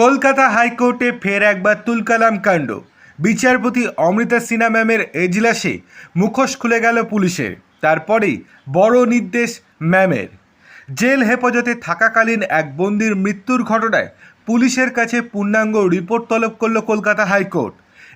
কলকাতা হাইকোর্টে ফের একবার তুলকালাম কাণ্ড। বিচারপতি অমৃতা সিনহা ম্যামের এজলাসে মুখোশ খুলে গেল পুলিশের। তারপরেই বড় নির্দেশ ম্যামের। জেল হেফাজতে থাকাকালীন এক বন্দির মৃত্যুর ঘটনায় পুলিশের কাছে পূর্ণাঙ্গ রিপোর্ট তলব করল কলকাতা হাইকোর্ট।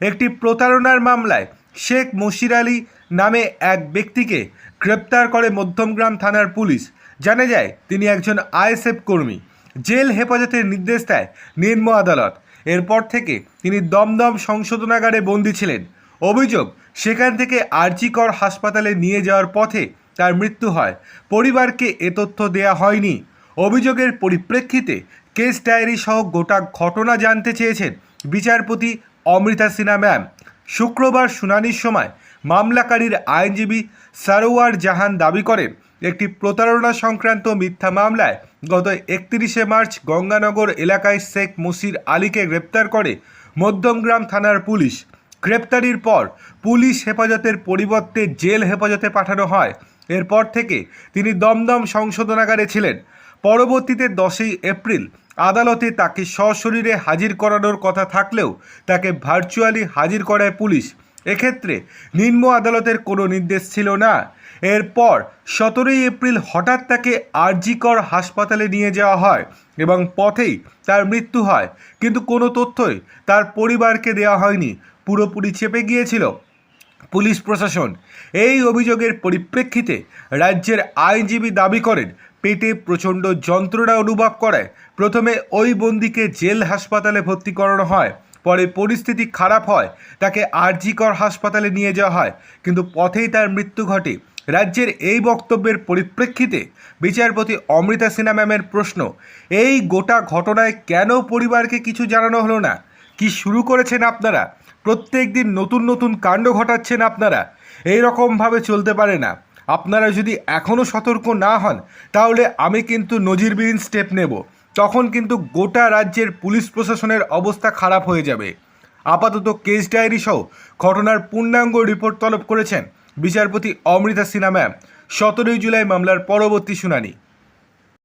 একটি প্রতারণার মামলায় শেখ মশির আলী নামে এক ব্যক্তিকে গ্রেপ্তার করে মধ্যমগ্রাম থানার পুলিশ। জানা যায়, তিনি একজন আইএসএফ কর্মী। জেল হেফাজতের নির্দেশ দেয় নিম্ন আদালত। এরপর থেকে তিনি দমদম সংশোধনাগারে বন্দী ছিলেন। অভিযোগ, সেখান থেকে আরজিকর হাসপাতালে নিয়ে যাওয়ার পথে তার মৃত্যু হয়। পরিবারকে এ তথ্য দেয়া হয়নি। অভিযোগের পরিপ্রেক্ষিতে কেস ডায়েরি সহ গোটা ঘটনা জানতে চেয়েছেন বিচারপতি অমৃতা সিনহা, ম্যাম। শুক্রবার শুনানির সময় মামলাকারীর আইনজীবী সারোয়ার জাহান দাবি করেন, একটি প্রতারণা সংক্রান্ত মিথ্যা মামলায় গত একত্রিশে মার্চ গঙ্গানগর এলাকায় শেখ মুসির আলীকে গ্রেপ্তার করে মধ্যমগ্রাম থানার পুলিশ। গ্রেপ্তারির পর পুলিশ হেফাজতের পরিবর্তে জেল হেফাজতে পাঠানো হয়। এরপর থেকে তিনি দমদম সংশোধনাগারে ছিলেন। পরবর্তীতে দশই এপ্রিল আদালতে তাকে সশরীরে হাজির করানোর কথা থাকলেও তাকে ভার্চুয়ালি হাজির করায় পুলিশ। এক্ষেত্রে নিম্ন আদালতের কোনো নির্দেশ ছিল না। এরপর সতেরোই এপ্রিল হঠাৎ তাকে আরজিকর হাসপাতালে নিয়ে যাওয়া হয় এবং পথেই তার মৃত্যু হয়। কিন্তু কোনো তথ্যই তার পরিবারকে দেওয়া হয়নি। পুরোপুরি চেপে গিয়েছিল। পুলিশ প্রশাসন এই অভিযোগের পরিপ্রেক্ষিতে রাজ্যের আইনজীবী দাবি করেন, পেটে প্রচণ্ড যন্ত্রণা অনুভব করায়। প্রথমে ওই বন্দিকে জেল হাসপাতালে ভর্তি করানো হয়, পরে পরিস্থিতি খারাপ হয়, তাকে আরজিকর হাসপাতালে নিয়ে যাওয়া হয়। কিন্তু পথেই তার মৃত্যু ঘটে। রাজ্যের এই বক্তব্যের পরিপ্রেক্ষিতে বিচারপতি অমৃতা সিনহা ম্যামের প্রশ্ন, এই গোটা ঘটনায় কেন পরিবারকে কিছু জানানো হলো না? কি শুরু করেছেন আপনারা? প্রত্যেক দিন নতুন নতুন কাণ্ড ঘটাচ্ছেন আপনারা। এই রকমভাবে চলতে পারে না। আপনারা যদি এখনও সতর্ক না হন, তাহলে আমি কিন্তু নজিরবিহীন স্টেপ নেব। তখন কিন্তু গোটা রাজ্যের পুলিশ প্রশাসনের অবস্থা খারাপ হয়ে যাবে। আপাতত কেস ডায়েরি সহ ঘটনার পূর্ণাঙ্গ রিপোর্ট তলব করেছেন বিচারপতি অমৃতা সিনহা ম্যাম। সতেরোই জুলাই মামলার পরবর্তী শুনানি।